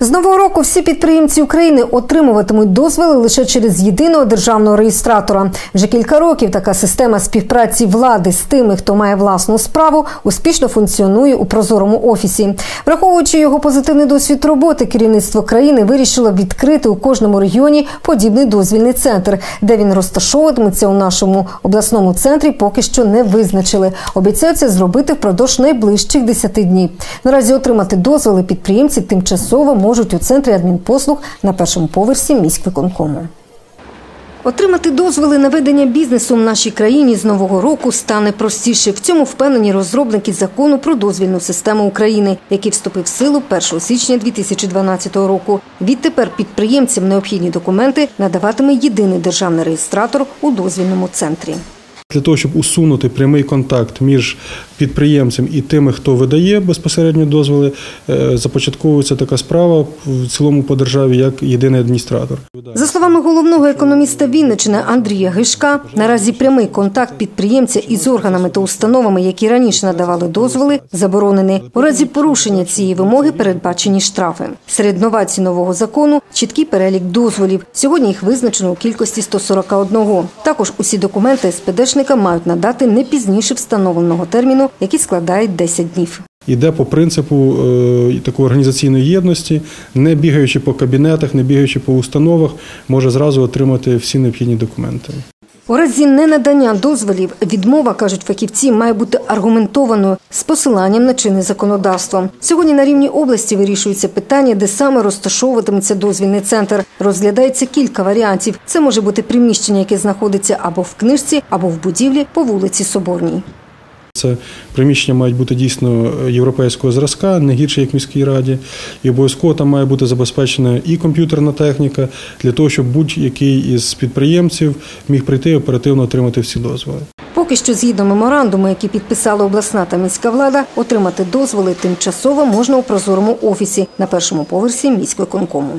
З нового року всі підприємці України отримуватимуть дозволи лише через єдиного державного реєстратора. Вже кілька років така система співпраці влади з тими, хто має власну справу, успішно функціонує у прозорому офісі. Враховуючи його позитивний досвід роботи, керівництво країни вирішило відкрити у кожному регіоні подібний дозвільний центр, де він розташовуватиметься у нашому обласному центрі. Поки що не визначили. Обіцяють це зробити впродовж найближчих 10 днів. Наразі отримати дозволи підприємці тимчасово можуть у центрі адмінпослуг на першому поверсі міськвиконкому. Отримати дозволи на ведення бізнесу в нашій країні з нового року стане простіше. В цьому впевнені розробники закону про дозвільну систему України, який вступив в силу 1 січня 2012 року. Відтепер підприємцям необхідні документи надаватиме єдиний державний реєстратор у дозвільному центрі. Для того, щоб усунути прямий контакт між підприємцем і тими, хто видає безпосередньо дозволи, е, започатковується така справа в цілому по державі як єдиний адміністратор. За словами головного економіста Вінничини Андрія Гишка, наразі прямий контакт підприємця із органами та установами, які раніше надавали дозволи, заборонений. У разі порушення цієї вимоги передбачені штрафи. Серед новацій нового закону чіткий перелік дозволів. Сьогодні їх визначено у кількості 141. Також усі документи СПДшника мають надати не пізніше встановленого терміну, який складає 10 днів. Йде по принципу е, такої організаційної єдності, не бігаючи по кабінетах, не бігаючи по установах, може зразу отримати всі необхідні документи. У разі ненадання дозволів відмова, кажуть фахівці, має бути аргументованою з посиланням на чинне законодавство. Сьогодні на рівні області вирішується питання, де саме розташовуватиметься дозвільний центр. Розглядається кілька варіантів. Це може бути приміщення, яке знаходиться або в книжці, або в будівлі по вулиці Соборній. Це приміщення мають бути дійсно європейського зразка, не гірше як в міській раді. І обов'язково там має бути забезпечена і комп'ютерна техніка для того, щоб будь-який із підприємців міг прийти оперативно отримати всі дозволи. Поки що, згідно меморандуму, які підписала обласна та міська влада, отримати дозволи тимчасово можна у прозорому офісі на першому поверсі міськвиконкому.